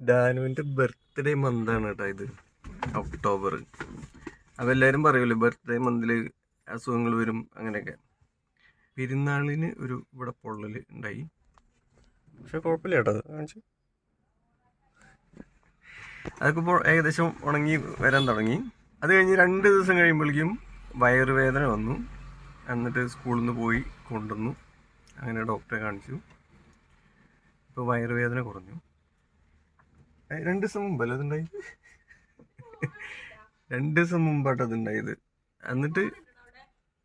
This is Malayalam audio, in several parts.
ഡാനുവിന്റെ ബർത്ത്ഡേ മന്താണ് കേട്ടോ ഇത്. ഒക്ടോബർ. അപ്പോൾ എല്ലാവരും പറയുമല്ലോ ബർത്ത്ഡേ മന്തിൽ അസുഖങ്ങൾ വരും അങ്ങനെയൊക്കെ. പെരുന്നാളിന് ഒരു ഇവിടെ പൊള്ളൽ ഉണ്ടായി. പക്ഷെ കുഴപ്പമില്ല കേട്ടോ കാണിച്ച്. അതൊക്കെ ഇപ്പോൾ ഏകദേശം ഉണങ്ങി വരാൻ തുടങ്ങി. അത് കഴിഞ്ഞ് രണ്ട് ദിവസം കഴിയുമ്പോഴേക്കും വയറുവേദന വന്നു. എന്നിട്ട് സ്കൂളിൽ നിന്ന് പോയി കൊണ്ടുവന്നു. അങ്ങനെ ഡോക്ടറെ കാണിച്ചു. ഇപ്പോൾ വയറുവേദന കുറഞ്ഞു. രണ്ട് ദിവസം മുമ്പല്ലേ അതുണ്ടായി രണ്ട് ദിവസം മുമ്പാട്ട് അതുണ്ടായത്. എന്നിട്ട്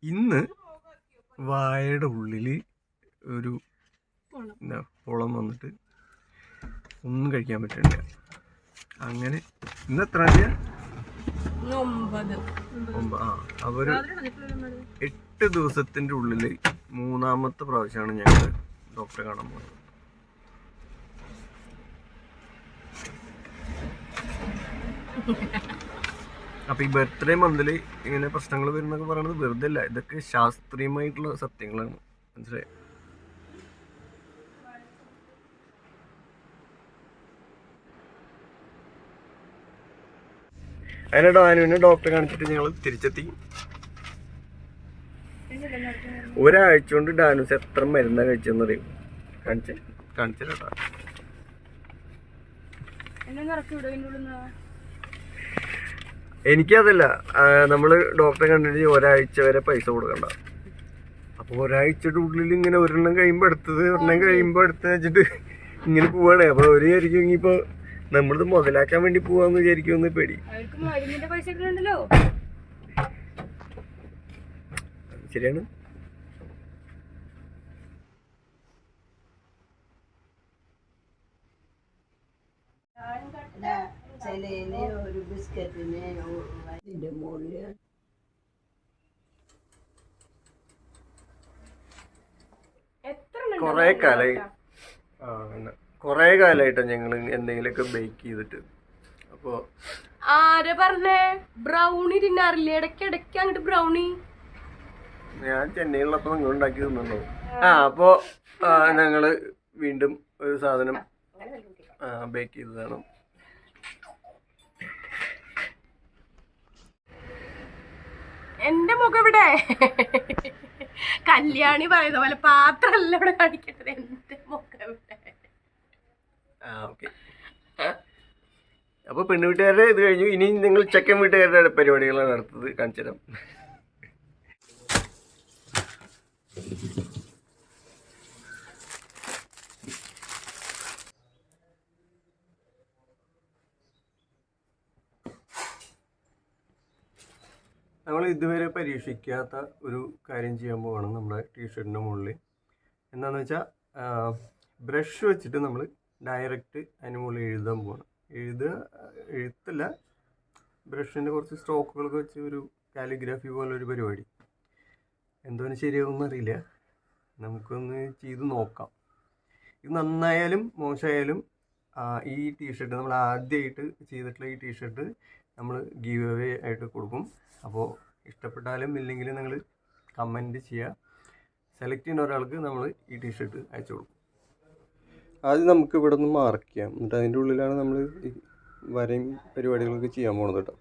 ഇന്ന് വായയുടെ ഉള്ളിൽ ഒരു. എന്താ പൊളം വന്നിട്ട് ഒന്നും കഴിക്കാൻ പറ്റണില്ല. അങ്ങനെ ഇന്ന് എത്ര? ഒമ്പത്. ആ അവർ എട്ട് ദിവസത്തിന്റെ ഉള്ളിൽ മൂന്നാമത്തെ പ്രാവശ്യമാണ് ഞങ്ങൾ ഡോക്ടറെ കാണാൻ പോകുന്നത് അപ്പൊ ഈ ബർത്ത്ഡേ മന്തിൽ ഇങ്ങനെ പ്രശ്നങ്ങൾ വരുന്നൊക്കെ പറയുന്നത് വെറുതെ അല്ല ഇതൊക്കെ ശാസ്ത്രീയമായിട്ടുള്ള സത്യങ്ങളാണ്. മനസ്സിലായി? അതിനിടെ ആനുവിനെ ഡോക്ടറെ കാണിച്ചിട്ട് ഞങ്ങൾ തിരിച്ചെത്തി. ഒരാഴ്ച കൊണ്ട് ഡാനൂസ് എത്ര മരുന്ന കഴിച്ചെന്ന് അറിയും കാണിച്ചേ വിടുന്ന എനിക്കതല്ല. നമ്മൾ ഡോക്ടറെ കണ്ടിട്ട് ഒരാഴ്ച വരെ പൈസ കൊടുക്കണ്ട. അപ്പൊ ഒരാഴ്ചയുടെ ഉള്ളിൽ ഇങ്ങനെ ഒരെണ്ണം കഴിയുമ്പോ അടുത്തത് ഒരെണ്ണം കഴിയുമ്പോ അടുത്ത് വെച്ചിട്ട് ഇങ്ങനെ പോവാണേ. അപ്പൊ ഒരു വിചാരിക്കും ഇനിയിപ്പോ നമ്മളിത് മുതലാക്കാൻ വേണ്ടി പോവാന്ന് വിചാരിക്കുമെന്ന് പേടി. ശരിയാണ്? ചിലയിൽ ഒരു ബിസ്ക്കറ്റിന് മുകളിൽ കൊറേ ആ കൊറേ കാലായിട്ടാ ഞങ്ങൾ എന്തെങ്കിലുമൊക്കെ ബേക്ക് ചെയ്തിട്ട്. അപ്പോ ആരെ പറഞ്ഞേ? ബ്രൗണി തിന്നാറില്ലേ? ഇടയ്ക്ക് ഇടയ്ക്ക് അങ്ങോട്ട് ബ്രൗണി. ഞാൻ ചെന്നൈയിലുള്ളപ്പോ നിങ്ങൾ ഉണ്ടാക്കി തിന്നുണ്ടോ ആ. അപ്പോ ആ, ഞങ്ങൾ വീണ്ടും ഒരു സാധനം ബേക്ക് ചെയ്തതാണ് എന്റെ മുഖം ഇവിടെ. കല്യാണി പറയുന്ന പോലെ പാത്രമല്ല ഇവിടെ കാണിക്കേണ്ടത്. എന്റെ മുഖം ഇവിടെ. അപ്പൊ പെണ്ണു വീട്ടുകാരുടെ ഇത് കഴിഞ്ഞു. ഇനി നിങ്ങൾ ചെക്കൻ വീട്ടുകാരുടെ പരിപാടികളാണ് നടത്തുന്നത്. കാണിച്ചു തരാം നമ്മൾ ഇതുവരെ പരീക്ഷിക്കാത്ത ഒരു കാര്യം ചെയ്യാൻ പോവാണ് നമ്മുടെ ടീഷർട്ടിന്റെ മുകളിൽ. എന്താണെന്ന് വെച്ചാൽ ബ്രഷ് വെച്ചിട്ട് നമ്മൾ ഡയറക്റ്റ് അതിന് മുകളിൽ എഴുതാൻ പോവാണ്. എഴുതുക എഴുത്തല്ല ബ്രഷിന്റെ കുറച്ച് സ്ട്രോക്കുകളൊക്കെ വെച്ച് ഒരു കാലിഗ്രാഫി പോലൊരു പരിപാടി. എന്തോന്ന് ശരിയാവുമെന്ന് അറിയില്ല. നമുക്കൊന്ന് ചെയ്ത് നോക്കാം. ഇത് നന്നായാലും മോശമായാലും ഈ ടീഷർട്ട് നമ്മൾ ആദ്യമായിട്ട് ചെയ്തിട്ടുള്ള ഈ ടീഷർട്ട് നമ്മൾ ഗീവ് അവേ ആയിട്ട് കൊടുക്കും. അപ്പോൾ ഇഷ്ടപ്പെട്ടാലും ഇല്ലെങ്കിലും നിങ്ങൾ കമന്റ് ചെയ്യുക സെലക്ട് ചെയ്യുന്ന ഒരാൾക്ക് നമ്മൾ ഈ ടീഷർട്ട് അയച്ചു കൊടുക്കും. ആദ്യം നമുക്ക് ഇവിടെ നിന്ന് മാർക്ക് ചെയ്യാം. എന്നിട്ട് അതിന്റെ ഉള്ളിലാണ് നമ്മൾ വരയും പരിപാടികളൊക്കെ ചെയ്യാൻ പോകുന്നത് കേട്ടോ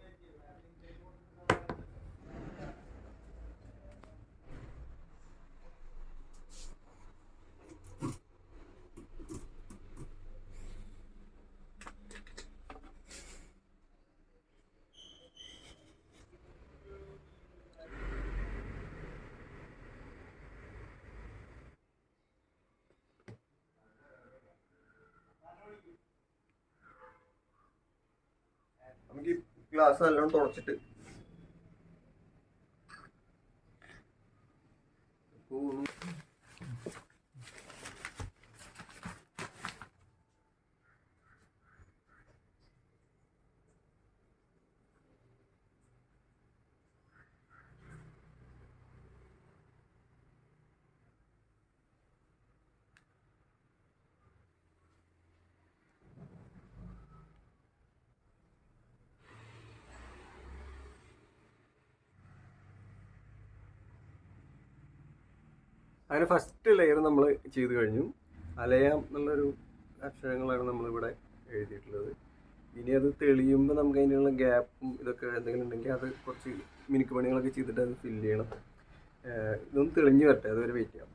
നമുക്ക് ഈ ഗ്ലാസ് നല്ലോണം തുടച്ചിട്ട് അങ്ങനെ ഫസ്റ്റ് ലെയർ നമ്മൾ ചെയ്ത് കഴിഞ്ഞു. അലയാം എന്നുള്ളൊരു അക്ഷരങ്ങളാണ് നമ്മളിവിടെ എഴുതിയിട്ടുള്ളത്. ഇനി അത് തെളിയുമ്പോൾ നമുക്ക് അതിനുള്ള ഗ്യാപ്പും ഇതൊക്കെ എന്തെങ്കിലും ഉണ്ടെങ്കിൽ അത് കുറച്ച് മിനുക്ക് പണികളൊക്കെ ചെയ്തിട്ട് അത് ഫില്ല് ചെയ്യണം. ഇതൊന്ന് തെളിഞ്ഞ് വരട്ടെ. അതുവരെ വെയിറ്റ് ചെയ്യാം.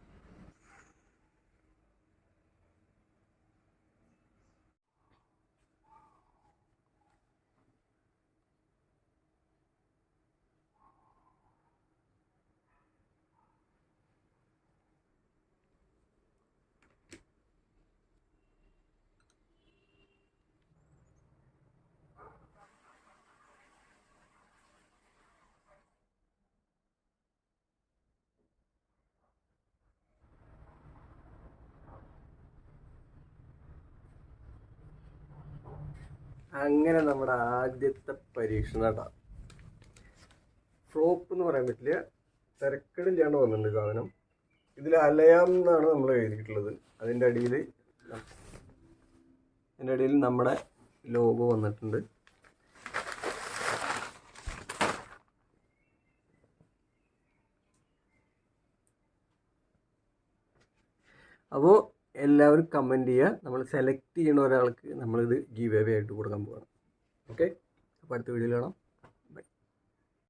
അങ്ങനെ നമ്മുടെ ആദ്യത്തെ പരീക്ഷണം കേട്ടോ. ഫ്ലോപ്പ് എന്ന് പറയാൻ പറ്റില്ല. തിരക്കടില്ലാണ്ട് വന്നിട്ടുണ്ട് സാധനം. ഇതിൽ അലയാം എന്നാണ് നമ്മൾ എഴുതിയിട്ടുള്ളത്. അതിന്റെ അടിയിൽ അതിന്റെ അടിയിൽ നമ്മുടെ ലോഗോ വന്നിട്ടുണ്ട്. അപ്പോൾ എല്ലാവരും കമന്റ് ചെയ്യുക നമ്മൾ സെലക്ട് ചെയ്യുന്ന ഒരാൾക്ക് നമ്മളിത് ഗീവ് അവേ ആയിട്ട് കൊടുക്കാൻ പോകണം ഓക്കെ അപ്പോൾ അടുത്ത വീഡിയോയിൽ കാണാം.